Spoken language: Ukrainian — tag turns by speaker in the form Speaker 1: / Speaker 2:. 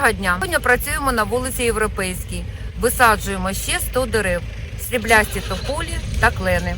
Speaker 1: Доброго дня! Сьогодні працюємо на вулиці Європейській. Висаджуємо ще 100 дерев, сріблясті тополі та клени.